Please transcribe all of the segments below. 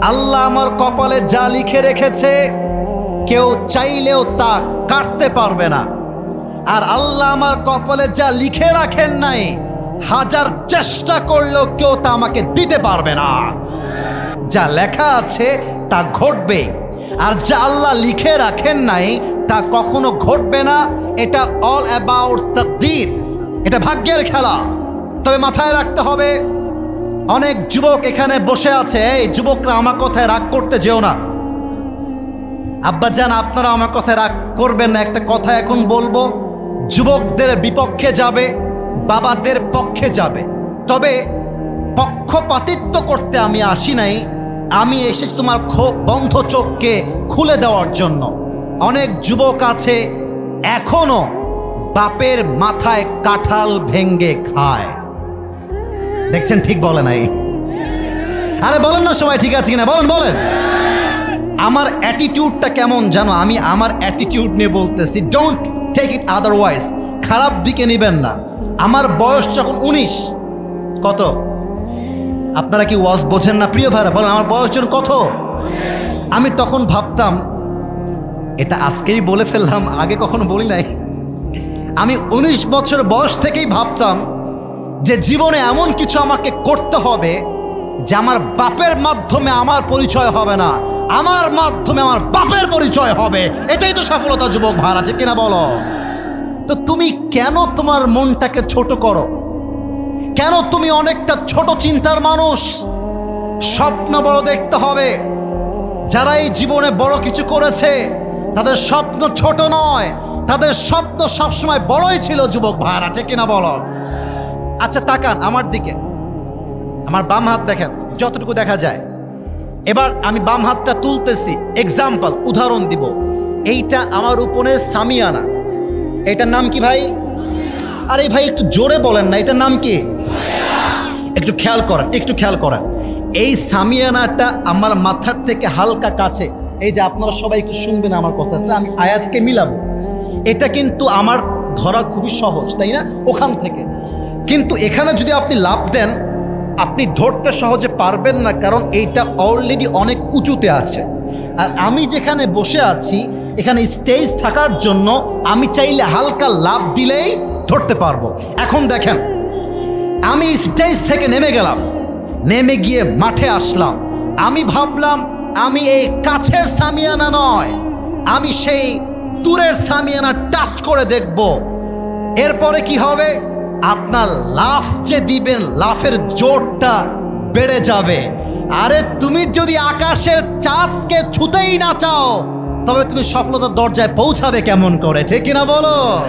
আল্লাহ আমার কপালে যা লিখে রেখেছে, কেউ চাইলেও তা কাটতে পারবে না। আর আল্লাহ আমার কপালে যা লিখে রাখেন নাই, হাজার চেষ্টা করলেও কেউ তা আমাকে দিতে পারবে না। যা লেখা আছে, তা ঘটবে। আর যা আল্লাহ লিখে রাখেন নাই, তা কখনো ঘটবে না। এটা অল অ্যাবাউট তাকদীর। এটা ভাগ্যের খেলা। তবে মাথায় রাখতে হবে অনেক যুবক এখানে বসে আছে। এই যুবকরা আমার কথায় রাগ করতে যেও না। আব্বা জান, আপনারা আমার কথায় রাগ করবেন না। একটা কথা এখন বলব, যুবকদের বিপক্ষে যাবে, বাবাদের পক্ষে যাবে। তবে পক্ষপাতিত্ব করতে আমি আসি নাই। আমি এসেছি তোমার বন্ধ চোখকে খুলে দেওয়ার জন্য। অনেক যুবক আছে, এখনও বাপের মাথায় কাঁঠাল ভেঙ্গে খায়। দেখছেন, ঠিক বলে নাই। আরে বলেন না সবাই ঠিক আছে কিনা, বলেন বলেন। আমার অ্যাটিটিউডটা কেমন জানো? আমি আমার অ্যাটিটিউড নিয়ে বলতেছি ডোন্ট টেক ইট আদারওয়াইজ খারাপ দিকে নেবেন না। আমার বয়স যখন উনিশ, কত? আপনারা কি ওয়াজ বোঝেন না, প্রিয় ভাইরা? বলেন, আমার বয়স যখন কত? আমি তখন ভাবতাম, এটা আজকেই বলে ফেললাম, আগে কখনো বলি নাই। আমি উনিশ বছর বয়স থেকেই ভাবতাম যে জীবনে এমন কিছু আমাকে করতে হবে যে আমার বাপের মাধ্যমে আমার পরিচয় হবে না। আমার মাধ্যমে আমার বাপের পরিচয় হবে। এটাই তো সফলতা, যুবক ভার আছে কিনা বলো? তো তুমি কেন তোমার মনটাকে ছোট করো? কেন তুমি অনেকটা ছোট চিন্তার মানুষ? স্বপ্ন বড় দেখতে হবে। যারা এই জীবনে বড় কিছু করেছে, তাদের স্বপ্ন ছোট নয়। তাদের স্বপ্ন সবসময় বড়ই ছিল, যুবক ভাইয়ার আছে কিনা বলো? আচ্ছা তাকান আমার দিকে। আমার বাম হাত দেখেন, যতটুকু দেখা যায়। এবার আমি বাম হাতটা তুলতেছি এক্সাম্পল উদাহরণ দিব। এইটা আমার উপরে সামিয়ানা। এটার নাম কি ভাই? আরে ভাই, একটু জোরে বলেন না, এটার নাম কি? একটু খেয়াল করেন, একটু খেয়াল করেন। এই সামিয়ানাটা আমার মাথার থেকে হালকা কাছে। এই যে আপনারা সবাই একটু শুনবেন আমার কথাটা, আমি আয়াতকে মিলাবো। এটা কিন্তু আমার ধরা খুবই সহজ, তাই না? ওখান থেকে। কিন্তু এখানে যদি আপনি লাভ দেন, আপনি ধরতে সহজে পারবেন না, কারণ এইটা অলরেডি অনেক উঁচুতে আছে। আর আমি যেখানে বসে আছি, এখানে স্টেজ থাকার জন্য আমি চাইলে হালকা লাভ দিলেই ধরতে পারব। এখন দেখেন, আমি স্টেজ থেকে নেমে গেলাম, নেমে গিয়ে মাঠে আসলাম। আমি ভাবলাম, আমি এই কাছের সামিয়ানা নয়, আমি সেই দূরের সামিয়ানা টাচ করে দেখব। এরপরে কি হবে? আপনার লাফ যে দিবেন, লাফের জোরটা বেড়ে যাবে। আরে তুমি যদি আকাশের চাঁদকে ছুতেই না চাও, তবে তুমি সফলতার দরজায় পৌঁছাবে কেমন করে, ঠিক কিনা বলো?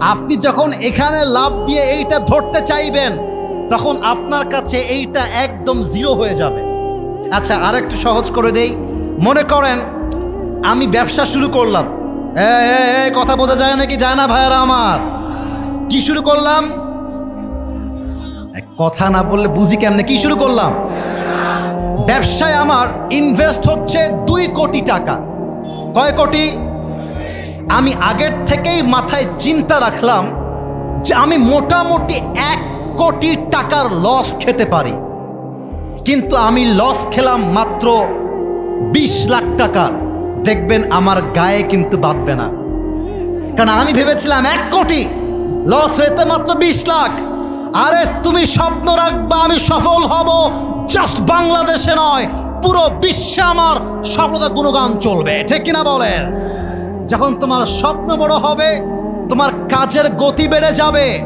আপনি যখন এখানে লাভ দিয়ে এইটা ধরতে চাইবেন, তখন আপনার কাছে এইটা একদম জিরো হয়ে যাবে। আচ্ছা আর একটু সহজ করে দেই। মনে করেন, আমি ব্যবসা শুরু করলাম। এ, কথা বোঝা যায় নাকি? যায় না ভাইয়ারা আমার? কি শুরু করলাম? কথা না বললে বুঝি কেমনে? কি শুরু করলাম? ব্যবসায় আমার ইনভেস্ট হচ্ছে দুই কোটি টাকা। কয় কোটি? আমি আগের থেকেই মাথায় চিন্তা রাখলাম যে আমি মোটামুটি এক কোটি টাকার লস খেতে পারি। কিন্তু আমি লস খেলাম মাত্র বিশ লাখ টাকার। দেখবেন আমার গায়ে কিন্তু বাঁধবে না। কারণ আমি ভেবেছিলাম এক কোটি লস হয়েছে মাত্র বিশ লাখ। আরে তুমি স্বপ্ন রাখবা, আমি সফল হব। জাস্ট বাংলাদেশে নয়, পুরো বিশ্বে আমার সফলতা গুণগান চলবে। ঠিক কিনা বলেন? যখন তোমার স্বপ্ন বড় হবে, তোমার কাজের গতি বেড়ে যাবে।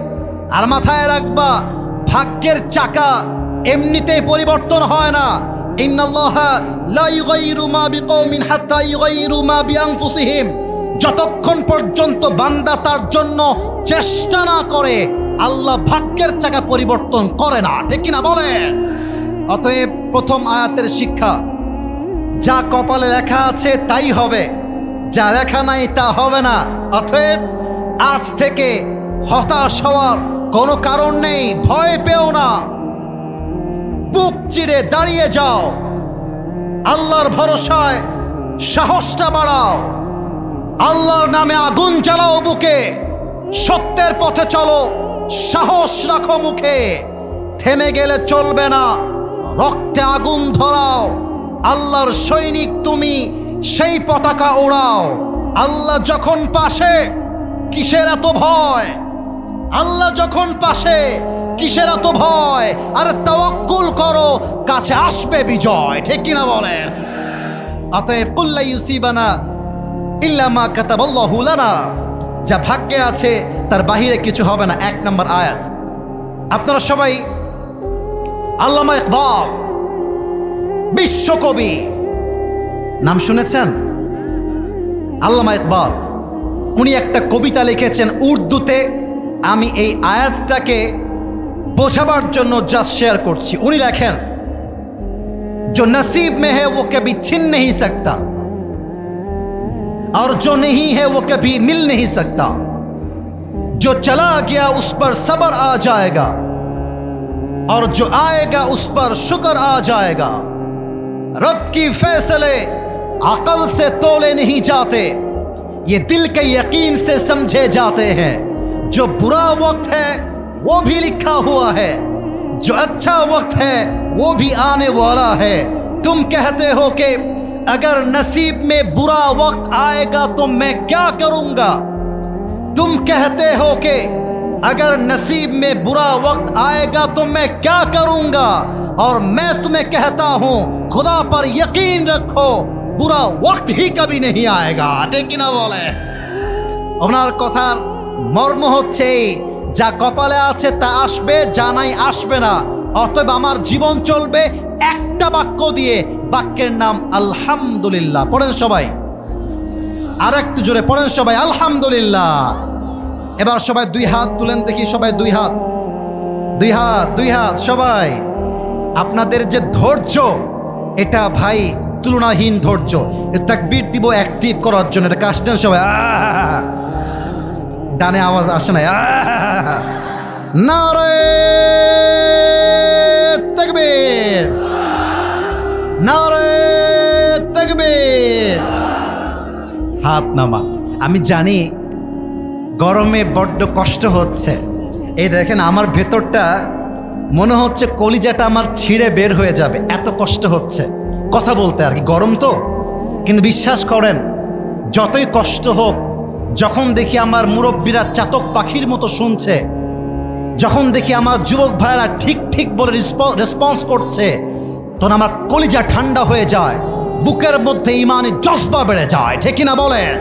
আর মাথায় রাখবা, ভাগ্যের চাকা এমনিতেই পরিবর্তন হয় না। ইন্নাল্লাহা লা ইউগাইরু মা বিকৌমিন হাত্তা ইউগাইরু মা বিআনফুসিহিম। যতক্ষণ পর্যন্ত বান্দা তার জন্য চেষ্টা না করে, আল্লাহ ভাগ্যের চাকা পরিবর্তন করে না। ঠিক কিনা বলে অতএব প্রথম আয়াতের শিক্ষা, যা কপালে লেখা আছে তাই হবে, যা লেখা নাই তা হবে না। অতএব আজ থেকে হতাশ হওয়ার কোনো কারণ নেই, ভয় পেও না। বুক চিড়ে দাঁড়িয়ে যাও। আল্লাহর ভরসায় সাহসটা বাড়াও। আল্লাহর নামে আগুন জ্বালাও বুকে। সত্যের পথে চলো, সাহস রাখো মুখে। থেমে গেলে চলবে না, রক্তে আগুন ধরাও। আল্লাহর সৈনিক তুমি, সেই পতাকা ওড়াও আল্লাহ যখন পাশে, কিসের এত ভয়? আল্লাহ যখন পাশে, কিসের এত ভয়? আরে তাওয়াক্কুল করো, কাছে আসবে বিজয়, ঠিক কিনা বলেন? অতএব কুল্লা ইউসিবানা ইল্লা মা কাতাবাল্লাহু লানা যা ভাগ্যে আছে তার বাহিরে কিছু হবে না এক নম্বর আয়াত আপনারা সবাই আল্লামা ইকবাল বিশ্বকবি নাম শুনেছেন আল্লামা ইকবাল উনি একটা কবিতা লিখেছেন উর্দুতে আমি এই আয়াতটাকে বোঝাবার জন্য জাস্ট শেয়ার করছি উনি লেখেন जो नसीब में है वो कभी छिन नहीं सकता اور جو نہیں ہے وہ کبھی مل نہیں سکتا۔ جو چلا گیا اس پر صبر آ جائے گا، اور جو آئے گا اس پر شکر آ جائے گا۔ رب کی فیصلے عقل سے تولے نہیں جاتے، یہ دل کے یقین سے سمجھے جاتے ہیں۔ جو برا وقت ہے وہ بھی لکھا ہوا ہے، جو اچھا وقت ہے وہ بھی آنے والا ہے۔ تم کہتے ہو کہ अगर नसीब में बुरा वक्त आएगा तो मैं क्या करूंगा तुम कहते हो कि अगर नसीब में बुरा वक्त आएगा तो मैं क्या करूंगा और मैं तुम्हें कहता हूं खुदा पर यकीन रखो बुरा वक्त ही कभी नहीं आएगा ঠিক কিনা বলে ওনার কথার মর্ম হচ্ছে এই, যা কপালে আছে তা আসবে যা নাই আসবে না অতএব আমার জীবন চলবে একটা বাক্য দিয়ে বাক্যের নাম আলহামদুলিল্লাহ। পড়েন সবাই। আর একটু জোরে পড়েন সবাই, আলহামদুলিল্লাহ। এবার সবাই দুই হাত তুলেন দেখি, সবাই দুই হাত। দুই হাত দুই হাত, সবাই। আপনাদের যে ধৈর্য, এটা ভাই তুলনাহীন ধৈর্য। তাকবীর দিব অ্যাক্টিভ করার জন্য। এটা কাশ দেন সবাই! ডানে আওয়াজ আসে না তাকবীর নারে তাকবীর। হাত নামা। আমি জানি গরমে বড্ড কষ্ট হচ্ছে। এই দেখেন, আমার ভেতরটা মনে হচ্ছে কলিজাটা আমার ছিঁড়ে বের হয়ে যাবে। এত কষ্ট হচ্ছে। কথা বলতে আর কি, গরম তো? কিন্তু বিশ্বাস করেন, যতই কষ্ট হোক, যখন দেখি আমার মুরব্বীরা চাতক পাখির মতো শুনছে, যখন দেখি আমার যুবক ভাইয়েরা ঠিক ঠিক বলে রেসপন্স করছে তখন আমার কলিজা ঠান্ডা হয়ে যায় বুকের মধ্যে ইমানি জজবা বেড়ে যায় ঠিক কিনা বলেন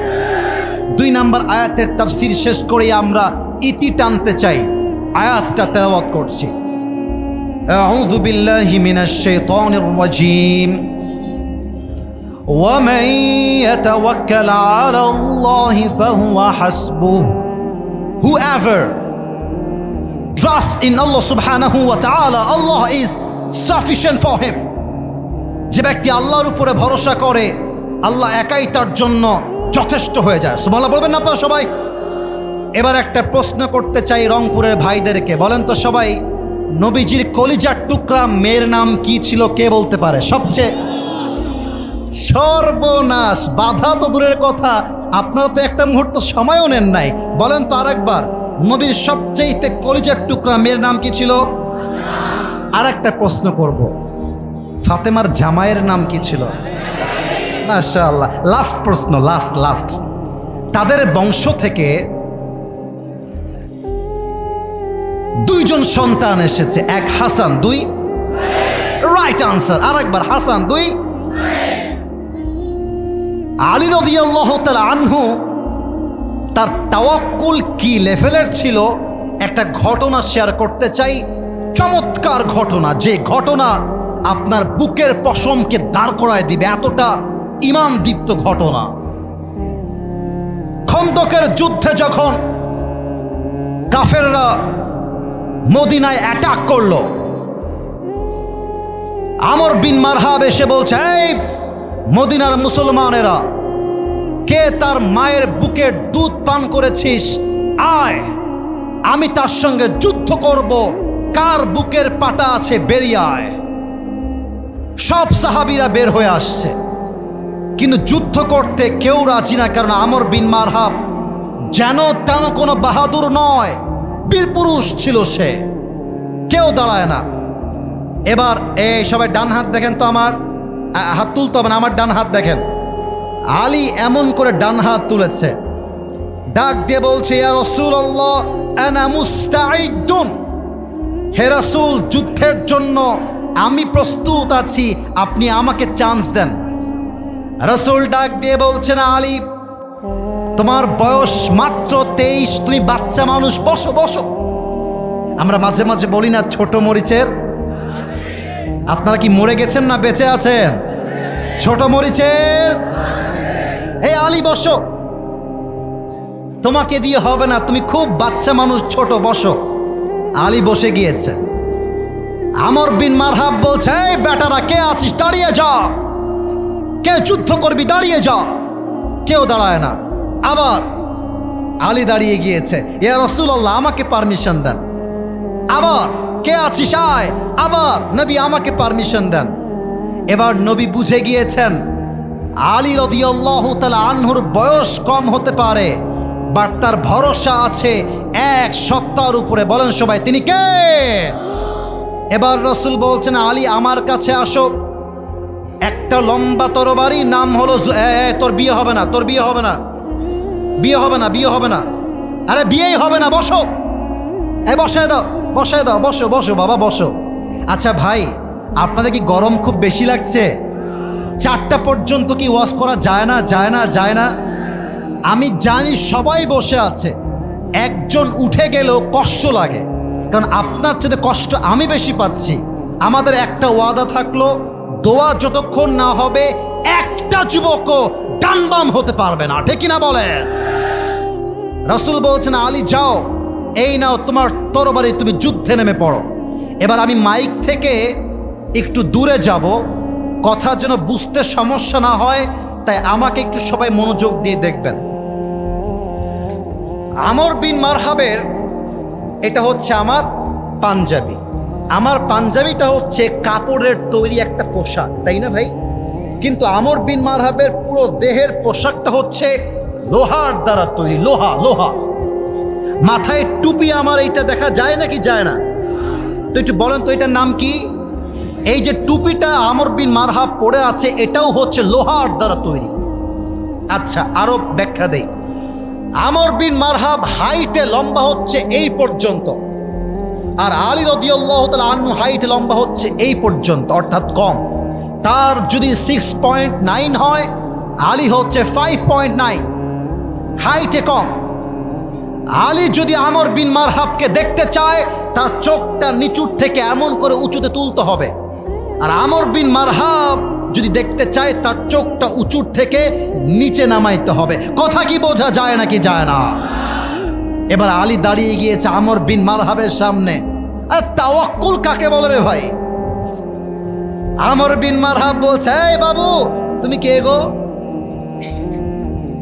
দুই নাম্বার আয়াতের তাফসির শেষ করে আমরা ইতি টানতে চাই আয়াতটা তেলাওয়াত করছি أعوذ بالله من الشيطان الرجيم ومن يتوكل على الله فهو حسبه whoever trusts in Allah subhanahu wa ta'ala Allah is sufficient for him. যে ব্যক্তি আল্লাহর উপরে ভরসা করে, আল্লাহ একাই তার জন্য যথেষ্ট হয়ে যায়। সুবহানাল্লাহ, বলবেন না আপনারা সবাই? এবার একটা প্রশ্ন করতে চাই রংপুরের ভাইদেরকে। বলেন তো সবাই, নবীজির কলিজার টুকরা মেয়ের নাম কি ছিল, কে বলতে পারে? সবচেয়ে সর্বনাশ, বাধা তো দূরের কথা। আপনারা তো একটা মুহূর্ত সময়ও নেন নাই। বলেন তো আরেকবার, নবীর সবচেয়ে কলিজার টুকরা মেয়ের নাম কি ছিল? আর একটা প্রশ্ন করব। ফাতেমার জামাইয়ের নাম কি ছিল? মাশাআল্লাহ। লাস্ট প্রশ্ন লাস্ট লাস্ট তাদের বংশ থেকে দুইজন সন্তান এসেছে। এক হাসান, দুই রাইট আনসার আর একবার হাসান, দুই আলী রদিয়াল্লাহ তার আনহু, তার তাওয়াক্কুল কি লেভেলের ছিল? একটা ঘটনা শেয়ার করতে চাই। চমৎকার ঘটনা, যে ঘটনা আপনার বুকের পশমকে দাঁড় করায় দিবে, এতটা ইমান দীপ্ত ঘটনা। খন্দকের যুদ্ধে যখন কাফেররা মদিনায় অ্যাটাক করল, আমর বিন মারহাব এসে বলছে, এই মদিনার মুসলমানেরা, কে তার মায়ের বুকের দুধ পান করেছিস? আয়, আমি তার সঙ্গে যুদ্ধ করব। কার বুকের পাটা আছে বেরিয়ে আয় সব সাহাবিরা বের হয়ে আসছে। কিন্তু যুদ্ধ করতে কেউ রাজি না, কারণ আমর বিন মারহাব যেন তেন কোনো বাহাদুর নয়, বীর পুরুষ ছিল সে। কেউ দাঁড়ায় না। এবার এই সবাই ডান হাত দেখেন তো আমার। হাত তুলতে হবে না, আমার ডান হাত দেখেন। আলী এমন করে ডান হাত তুলেছে। ডাক দিয়ে বলছে, ইয়া রাসূলুল্লাহ, আনা মুস্তাঈদুন। হে রাসূল, যুদ্ধের জন্য আমি প্রস্তুত আছি, আপনি আমাকে চান্স দেন। রাসূল ডাক দিয়ে বলছেন, আলী, তোমার বয়স মাত্র তেইশ, তুমি বাচ্চা মানুষ, বসো বসো। আমরা মাঝে মাঝে বলি না, ছোট মরিচের? আপনারা কি মরে গেছেন না বেঁচে আছেন? ছোট মরিচের? এই আলী, বসো। তোমাকে দিয়ে হবে না, তুমি খুব বাচ্চা মানুষ, ছোট, বসো। আলী বসে গিয়েছে। আমর বিন মারহাব বলছে বেটারা, কে আছিস? দাঁড়িয়ে যা। কে যুদ্ধ করবি? দাঁড়িয়ে যা। কেউ দাঁড়ায় না। আবার আলী দাঁড়িয়ে গিয়েছে, ইয়া রসুল্লাহ আমাকে পারমিশন দেন। আবার, কে আছিস? আয়। আবার, নবী, আমাকে পারমিশন দেন। এবার নবী বুঝে গিয়েছেন, আলী রদিয়াল্লাহ তালা আনহুর বয়স কম হতে পারে, বাট তার ভরসা আছে এক সত্তার উপরে বলেন সবাই, তিনি কে? এবার রসুল বলছেন, আলী, আমার কাছে আসো। একটা লম্বা তরবারি, নাম হলো তোর বিয়ে হবে না, তোর বিয়ে হবে না। বিয়ে হবে না, বিয়ে হবে না। আরে, বিয়েই হবে না, বসো। এ বসে দাও বসে দাও, বসো বসো, বাবা, বসো। আচ্ছা ভাই, আপনাদের কি গরম খুব বেশি লাগছে? চারটা পর্যন্ত কি ওয়াশ করা যায় না যায় না যায় না? আমি জানি সবাই বসে আছে। একজন উঠে গেলেও কষ্ট লাগে। কারণ আপনার চেয়ে কষ্ট আমি বেশি পাচ্ছি। আমাদের একটা ওয়াদা থাকল, দোয়া যতক্ষণ না হবে, একটা যুবকও ডানবাম হতে পারবে না। ঠিক না বলে রসুল বলছেন, আলী, যাও, এই নাও, তোমার তরবারি তুমি যুদ্ধে নেমে পড়ো। এবার আমি মাইক থেকে একটু দূরে যাব। কথা যেন বুঝতে সমস্যা না হয়, তাই আমাকে একটু সবাই মনোযোগ দিয়ে দেখবেন। আমর বিন মারহাবের, এটা হচ্ছে আমার পাঞ্জাবি। আমার পাঞ্জাবিটা হচ্ছে কাপড়ের তৈরি একটা পোশাক, তাই না ভাই? কিন্তু আমর বিন মারহাবের পুরো দেহের পোশাকটা হচ্ছে লোহার দ্বারা তৈরি, লোহা লোহা। মাথায় টুপি আমার এইটা দেখা যায় নাকি যায় না? তো একটু বলেন তো এটার নাম কি? এই যে টুপিটা আমর বিন মারহাব পড়ে আছে, এটাও হচ্ছে লোহার দ্বারা তৈরি। আচ্ছা আরও ব্যাখ্যা দেই। আমর বিন মারহাব হাইটে লম্বা হচ্ছে এই পর্যন্ত। আর আলী রদিয়াল্লাহ আনহু হাইটে লম্বা হচ্ছে এই পর্যন্ত, অর্থাৎ কম। তার যদি সিক্স পয়েন্ট নাইন হয়, আলী হচ্ছে ফাইভ পয়েন্ট নাইন হাইটে কম। আলী যদি আমর বিন মারহাবকে দেখতে চায়, তার চোখটা নিচুর থেকে এমন করে উঁচুতে তুলতে হবে। আর আমর বিন মারহাব যদি দেখতে চায়, তার চোখটা উঁচুর থেকে নিচে নামাইতে হবে। কথা কি বোঝা যায় নাকি যায় না? এবার আলী দাঁড়িয়ে গিয়েছে আমর বিন মারহাবের সামনে। আর তাওয়াক্কুল কাকে বলে রে ভাই? আমর বিন মারহাব বলছে, এই বাবু, তুমি কে গো?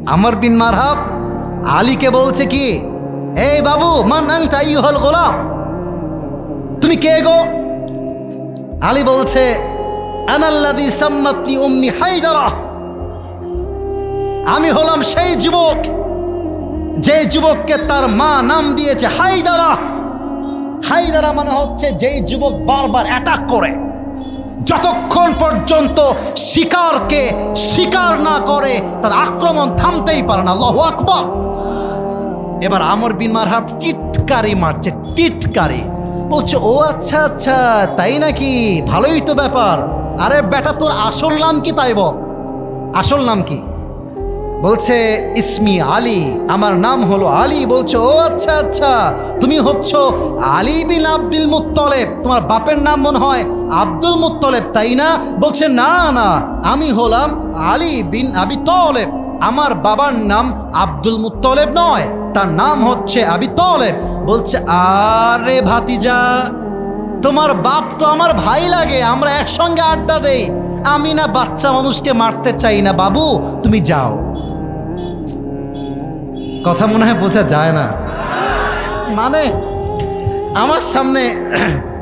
আমর বিন মারহাব আলীকে বলছে কি, এই বাবু, মান আনতা আইয়ুহাল গোলাম? তুমি কে গো? আলী বলছে আনাল্লাদি আমি হলাম সেই যুবক, যে যুবককে তার মা নাম দিয়েছে হায়দারা। হায়দারা মানে হচ্ছে যেই যুবক বারবার অ্যাটাক করে। যতক্ষণ পর্যন্ত শিকারকে শিকার না করে, তার আক্রমণ থামতেই পারে না। আল্লাহু আকবার। এবার আমর বিন মারহাব টিটকারি মারছে, টিটকারি। বলছে, ও আচ্ছা আচ্ছা তাই নাকি? ভালোই তো ব্যাপার। আরে বেটা, তোর আসল নাম কি তাই বল আসল নাম কি? বলছে, ইসমি আলী। আমার নাম হলো আলী। বলছে, ও আচ্ছা আচ্ছা। তুমি হচ্ছ আলী বিন আব্দুল মুত্তলেব। তোমার বাপের নাম মনে হয় আব্দুল মুত্তলেব, তাই না? বলছে, না না। আমি হলাম আলী বিন আবি তলেব। আমার বাবার নাম আব্দুল মুত্তলেব নয়, তার নাম হচ্ছে আবি তলেব। বলছে, আরে ভাতিজা তোমার বাপ তো আমার ভাই লাগে, আমরা একসঙ্গে আড্ডা দেই। আমি না বাচ্চা মানুষকে মারতে চাই না, বাবু, তুমি যাও। কথা মনে হয় বোঝা যায় না। মানে আমার সামনে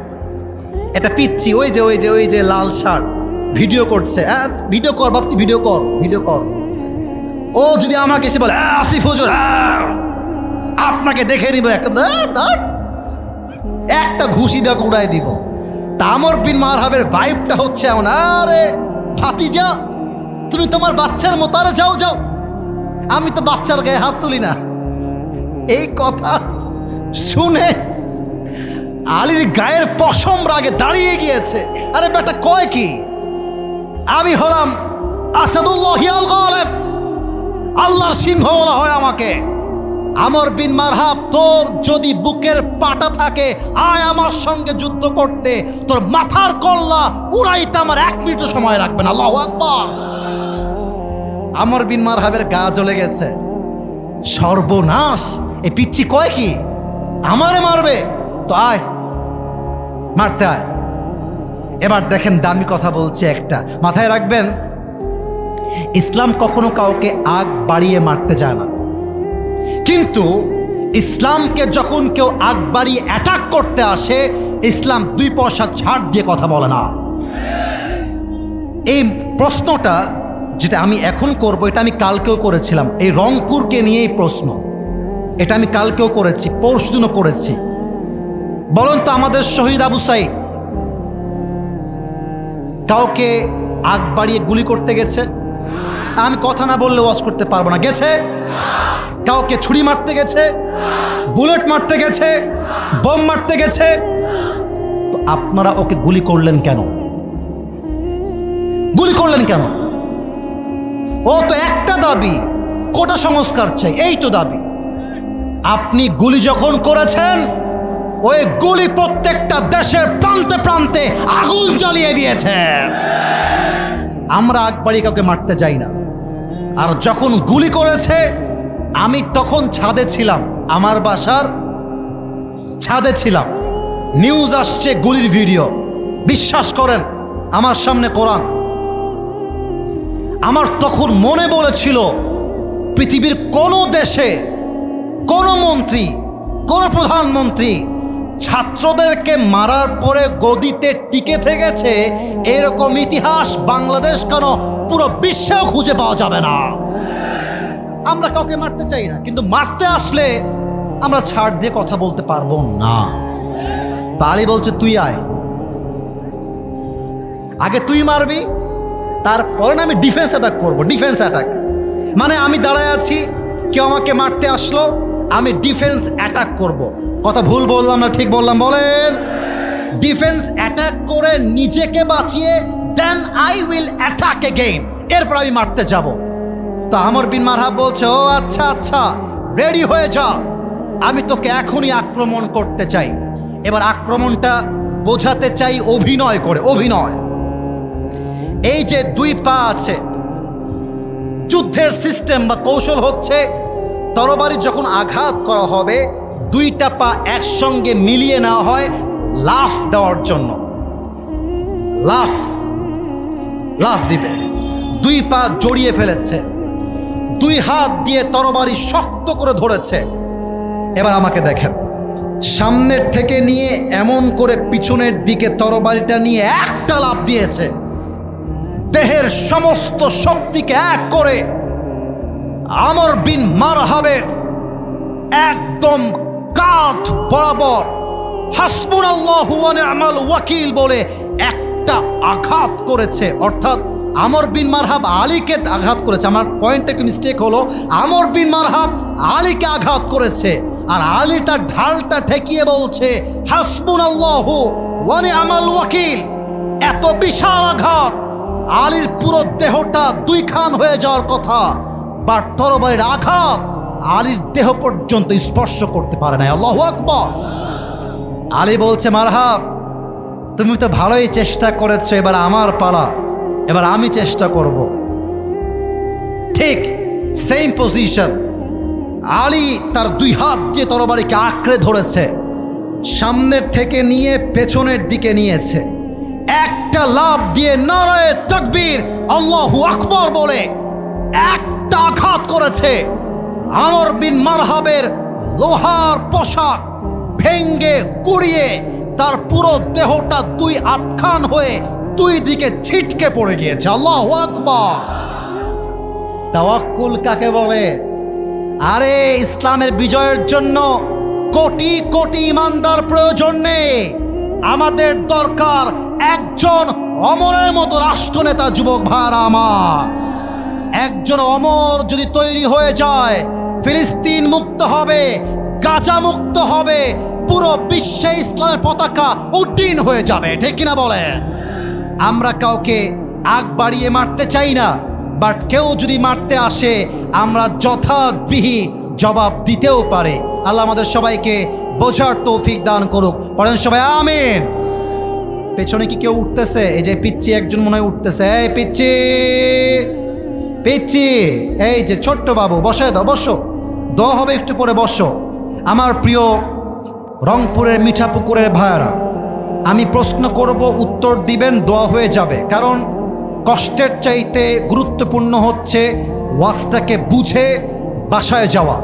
এটা পিচ্ছি, ওই যে ওই যে ওই যে লাল শার্ট, ভিডিও করছে। হ্যাঁ ভিডিও কর, বাপতি, ভিডিও কর ভিডিও কর। ও যদি আমাকে এসে বলে আসিফ হুজুর আপনাকে দেখে নিব একটা। একটা ঘুষি দেওয়া উড়াই দিব। তামর বিন মারহাবের ভাইবটা হচ্ছে এমন, আরে ভাতি যা তুমি তোমার বাচ্চার মতো, আরে যাও যাও। আমি তো বাচ্চার গায়ে হাত তুলি না। এই কথা শুনে আলীর গায়ের পশম রাগে দাঁড়িয়ে গিয়েছে। আরে বেটা কয় কি? আমি হলাম আসাদুল্লাহ আল্লাহর সিংহ বলা হয় আমাকে। আমর বিন মারহাব, তোর যদি বুকের পাটা থাকে, আয় আমার সঙ্গে যুদ্ধ করতে। তোর মাথার কল্লা উড়াইতে আমার এক মিনিটও সময় লাগবে না। আল্লাহু আকবার। আমর বিন মারহাবের গা জ্বলে গেছে। সর্বনাশ! এ পিচ্ছি কয় কি? আমারে মারবে? তো আয়, মারতে আয়। এবার দেখেন দামি কথা বলছি একটা। মাথায় রাখবেন, ইসলাম কখনো কাউকে আগ বাড়িয়ে মারতে যায় না। কিন্তু ইসলামকে যখন কেউ বাড়িয়ে অ্যাটাক করতে আসে, ইসলাম দুই পয়সা ছাড় দিয়ে কথা বলে না। এই প্রশ্নটা যেটা আমি এখন করব, এটা আমি কালকেও করেছিলাম। এই রংপুরকে নিয়েই প্রশ্ন। এটা আমি কালকেও করেছি, পরশুদিনও করেছি। বলুন তো আমাদের শহীদ আবু সাইদ, কাউকে আগ বাড়িয়ে গুলি করতে গেছে? আমি কথা না বললে ওয়াজ করতে পারব না। গেছে? কাউকে ছুরি মারতে গেছে, বুলেট মারতে গেছে, বোম মারতে গেছে। তো আপনারা ওকে গুলি করলেন কেন? গুলি করলেন কেন? ও তো একটা দাবি, কোটা সংস্কার চাই, এই তো দাবি। আপনি গুলি যখন করেছেন, ওই গুলি প্রত্যেকটা দেশের প্রান্তে প্রান্তে আগুন জ্বালিয়ে দিয়েছে আমরা আকবাড়ি কাউকে মারতে যাই না। আর যখন গুলি করেছে আমি তখন ছাদে ছিলাম, আমার বাসার ছাদে ছিলাম। নিউজ আসছে গুলির ভিডিও বিশ্বাস করেন, আমার সামনে কোরআন। আমার তখন মনে বলেছিল, পৃথিবীর কোনো দেশে কোনো মন্ত্রী, কোনো প্রধানমন্ত্রী ছাত্রদেরকে মারার পরে গদিতে টিকে থেকেছে, এরকম ইতিহাস বাংলাদেশ কেন পুরো বিশ্বেও খুঁজে পাওয়া যাবে না? আমরা কাউকে মারতে চাই না, কিন্তু মারতে আসলে আমরা ছাড় দিয়ে কথা বলতে পারব না। তালি বলছে, তুই আয়। আগে তুই মারবি, তারপরে না আমি ডিফেন্স অ্যাটাক করব ডিফেন্স অ্যাটাক মানে আমি দাঁড়ায় আছি, কেউ আমাকে মারতে আসলো, আমি ডিফেন্স অ্যাটাক করব। কথা ভুল বললাম না, ঠিক বললাম, বলেন। ডিফেন্স অ্যাটাক করে নিজেকে বাঁচিয়ে then I will attack again এরপর আমি মারতে যাব। তো আমর বিন মারহাব বলছে, ও আচ্ছা আচ্ছা রেডি হয়ে যা আমি তোকে এখনই আক্রমণ করতে চাই। এবার আক্রমণটা বোঝাতে চাই অভিনয় করে, অভিনয়। এই যে দুই পা আছে, যুদ্ধের সিস্টেম বা কৌশল হচ্ছে, তরবারি যখন আঘাত করা হবে, দুইটা পা একসঙ্গে মিলিয়ে নেওয়া হয় লাফ দেওয়ার জন্য। লাফ লাফ দিবে। দুই পা জড়িয়ে ফেলেছে। দুই হাত দিয়ে তরবারি শক্ত করে ধরেছে। এবার আমাকে দেখেন। সামনের থেকে নিয়ে এমন করে পিছনের দিকে তরবারিটা নিয়ে একটা লাফ দিয়েছে। দেহের সমস্ত শক্তিকে এক করে আমর বিন মারহাবের একদম কাঁধ বরাবর হাসবুন আল্লাহ ওয়াকিল বলে একটা আঘাত করেছে। অর্থাৎ আমর বিন মারহাব আলীকে আঘাত করেছে। আমার পয়েন্টটা একটু মিস্টেক হলো। আমর বিন মারহাব আলীকে আঘাত করেছে। আর আলী তার ঢালটা ঠেকিয়ে বলছে হাসবুন আল্লাহ ওয়ানি আমাল ওয়াকিল। এত বিশাল আঘাত। আলীর পুরো দেহটা দুই খান হয়ে যাওয়ার কথা। বা তরবারির আঘাত আলীর দেহ পর্যন্ত স্পর্শ করতে পারে না আল্লাহ আকবর। আলী বলছে, মারহাব, তুমি তো ভালোই চেষ্টা করেছ, এবার আমার পালা। এবার আমি চেষ্টা করব। ঠিক সেম পজিশন আলী তার দুই হাত দিয়ে তরবারিকে আঁকড়ে ধরেছে। সামনের থেকে নিয়ে পেছনের দিকে নিয়েছে। একটা লাভ দিয়ে নারায় তকবীর আল্লাহু আকবর বলে একটা আঘাত করেছে। আমর বিন মারহাবের লোহার পোশাক ভেঙ্গে কুড়িয়ে তার পুরো দেহটা দুই আটখান হয়ে দুই দিকে ছিটকে পড়ে গিয়েছে। আল্লাহ আকবর। তাওয়াক্কুল কাকে বলে? আরে, ইসলামের বিজয়ের জন্য কোটি কোটি ইমানদার প্রয়োজন নেই। আমাদের দরকার একজন অমরের মতো রাষ্ট্রনেতা, যুবক ভাড়া আমার। একজন অমর যদি তৈরি হয়ে যায়, ফিলিস্তিন মুক্ত হবে, গাজা মুক্ত হবে, পুরো বিশ্বে ইসলামের পতাকা উড্ডীন হয়ে যাবে। ঠিক কিনা বলে আমরা কাউকে আগ বাড়িয়ে মারতে চাই না বাট কেউ যদি মারতে আসে, আমরা যথাবিহি জবাব দিতেও পারে। আল্লাহ আমাদের সবাইকে বোঝার তৌফিক দান করুক। পড়েন সবাই, আমিন। পেছনে কি কেউ উঠতেছে? এই যে পিচ্ছি একজন মনে হয় উঠতেছে। এই পিচ্ছি পিচ্ছি এই যে ছোট্ট বাবু, বসে দাও, বসো। দ হবে একটু পরে, বসো। আমার প্রিয় রংপুরের মিঠাপুকুরের ভাইয়ারা আমি প্রশ্ন করব, উত্তর দিবেন, দোয়া হয়ে যাবে। কারণ কষ্টের চাইতে গুরুত্বপূর্ণ হচ্ছে ওয়াজটাকে বুঝে বাসায় যাওয়া।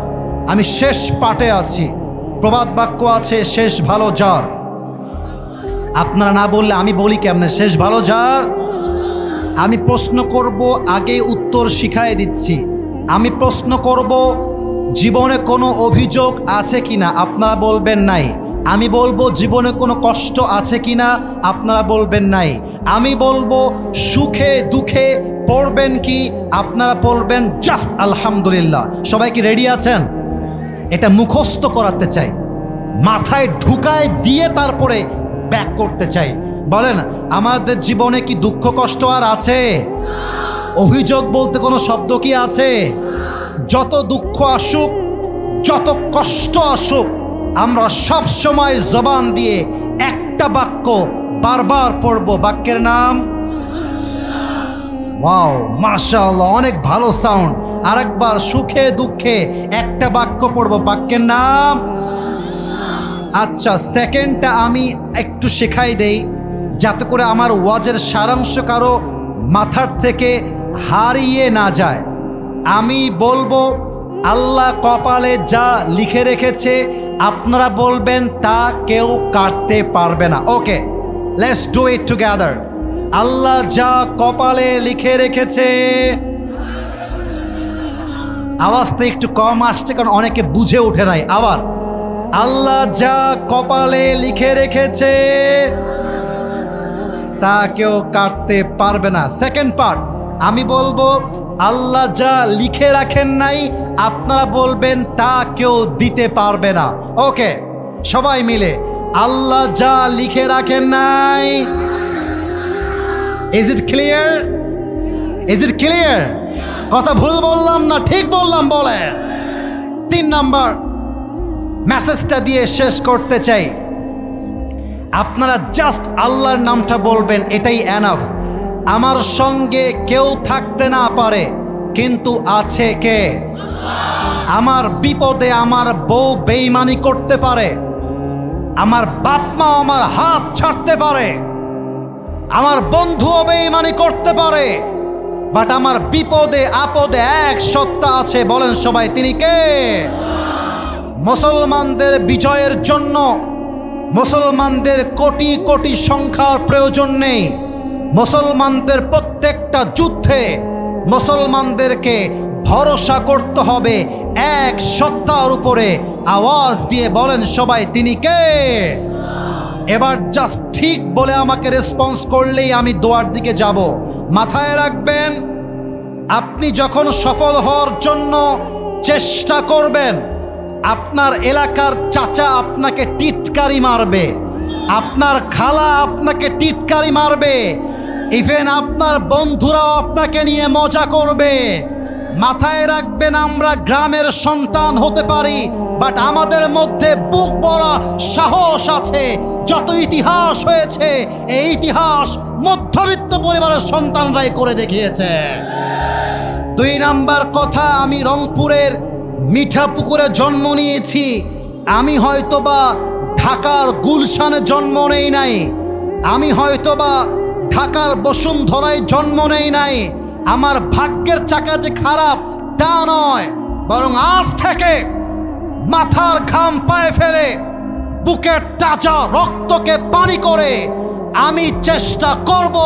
আমি শেষ পাটে আছি। প্রবাদ বাক্য আছে, শেষ ভালো যার। আপনারা না বললে আমি বলি কেমনে, শেষ ভালো যার? আমি প্রশ্ন করব, আগে উত্তর শিখাই দিচ্ছি। আমি প্রশ্ন করব, জীবনে কোনো অভিযোগ আছে কিনা? আপনারা বলবেন নাই। আমি বলব, জীবনে কোনো কষ্ট আছে কি না আপনারা বলবেন নাই। আমি বলব, সুখে, দুঃখে পড়বেন কি? আপনারা পড়বেন জাস্ট আলহামদুলিল্লাহ। সবাই কি রেডি আছেন? এটা মুখস্থ করাতে চাই। মাথায় ঢুকায় দিয়ে তারপরে ব্যাক করতে চাই। বলেন, আমাদের জীবনে কি দুঃখ, কষ্ট আর আছে? অভিযোগ বলতে কোনো শব্দ কি আছে? যত দুঃখ আসুক, যত কষ্ট আসুক আমরা সব সময় জবান দিয়ে একটা বাক্য বারবার পড়ব। বাক্যের নাম? ওয়াও, মাশাআল্লাহ, অনেক ভালো সাউন্ড। আরেকবার সুখে দুঃখে একটা বাক্য পড়ব। বাক্যের নাম? আচ্ছা সেকেন্ডটা আমি একটু শেখাই দেই, যাতে করে আমার ওয়াজের সারাংশ কারও মাথার থেকে হারিয়ে না যায়। আমি বলব, আল্লাহ কপালে যা লিখে রেখেছে আপনারা বলবেন তা কেউ কাটতে পারবে না। Okay let's do it together আল্লাহ যা কপালে লিখে রেখেছে। আওয়াজটা একটু কম আসছে কারণ অনেকে বুঝে ওঠে নাই। আবার, আল্লাহ যা কপালে লিখে রেখেছে, তা কেউ কাটতে পারবে না। সেকেন্ড পার্ট আমি বলব, আল্লাহ যা লিখে রাখেন নাই আপনারা বলবেন, তা কেউ দিতে পারবে না। ওকে, সবাই মিলে। আল্লাহ যা লিখে রাখেন নাই। Is it clear is it clear কথা ভুল বললাম না, ঠিক বললাম, বলে। তিন নাম্বার মেসেজটা দিয়ে শেষ করতে চাই। আপনারা জাস্ট আল্লাহর নামটা বলবেন, এটাই এনাফ আমার সঙ্গে কেউ থাকতে না পারে, কিন্তু আছে কে? আমার বিপদে আমার বউ বেইমানি করতে পারে। আমার বাপ মা আমার হাত ছাড়তে পারে। আমার বন্ধুও বেইমানি করতে পারে। বাট আমার বিপদে আপদে এক সত্তা আছে, বলেন সবাই, তিনি কে? মুসলমানদের বিজয়ের জন্য, মুসলমানদের কোটি কোটি সংখ্যার প্রয়োজন নেই। মুসলমানদের প্রত্যেকটা যুদ্ধে মুসলমানদেরকে ভরসা করতে হবে। এক সত্তার উপরে আওয়াজ দিয়ে বলেন সবাই, তিনি কে? এবার জাস্ট ঠিক বলে আমাকে রেসপন্স করলেই আমি দোয়ার দিকে যাব। মাথায় রাখবেন, আপনি যখন সফল হওয়ার জন্য চেষ্টা করবেন, আপনার এলাকার চাচা আপনাকে টিটকারি মারবে, আপনার খালা আপনাকে টিটকারি মারবে ইভেন আপনার বন্ধুরাও আপনাকে নিয়ে মজা করবে। মাথায় রাখবেন, আমরা গ্রামের সন্তান হতে পারি বাট আমাদের মধ্যে বুক বড়া সাহস আছে। যত ইতিহাস হয়েছে, এই ইতিহাস মধ্যবিত্ত পরিবারের সন্তানরাই করে দেখিয়েছে। দুই নাম্বার কথা, আমি রংপুরের মিঠা মিঠাপুকুরে জন্ম নিয়েছি। আমি হয়তোবা ঢাকার গুলশানে জন্ম নেই নাই। আমি হয়তোবা ঢাকার বসুন্ধরায় জন্ম নেই নাই। আমার ভাগ্যের চাকা যে খারাপ, তা নয়, বরং আজ থেকে মাথার ঘাম পায়ে ফেলে, বুকের তাজা রক্তকে পানি করে আমি চেষ্টা করব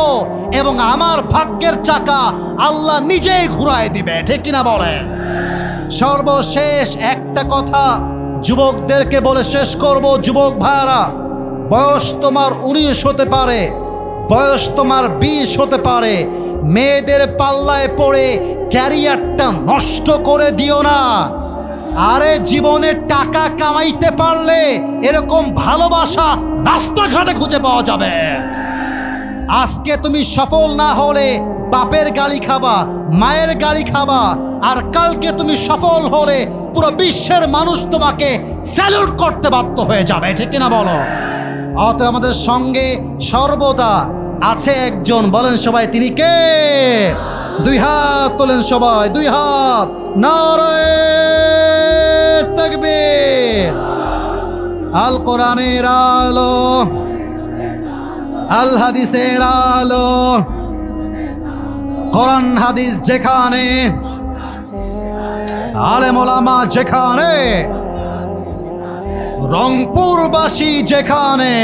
এবং আমার ভাগ্যের চাকা আল্লাহ নিজেই ঘুরায় দিবে, ঠিক কিনা বলেন? সর্বশেষ একটা কথা যুবকদেরকে বলে শেষ করব, যুবক ভাইয়ারা, বয়স তোমার উনিশ হতে পারে, বয়স তোমার বিশ হতে পারে মেয়েদের পাল্লায় পড়ে ক্যারিয়ারটা নষ্ট করে দিও না। আরে জীবনে টাকা কামাইতে পারলে এরকম ভালোবাসা রাস্তাঘাটে খুঁজে পাওয়া যাবে। আজকে তুমি সফল না হলে বাপের গালি খাবা, মায়ের গালি খাবা, আর কালকে তুমি সফল হলে পুরো বিশ্বের মানুষ তোমাকে স্যালুট করতে বাধ্য হয়ে যাবে, ঠিক কিনা বলো? অত আমাদের সঙ্গে সর্বদা আছে একজন, বলেন সবাই, তিনি কে? দুই হাত তোলেন সবাই, দুই হাত। নারায় তাকবীর। আল কোরআনের আলো, আল হাদিসের আলো, কোরআন হাদিস যেখানে, আলেম ওলামা যেখানে, রংপুরবাসী যেখানে।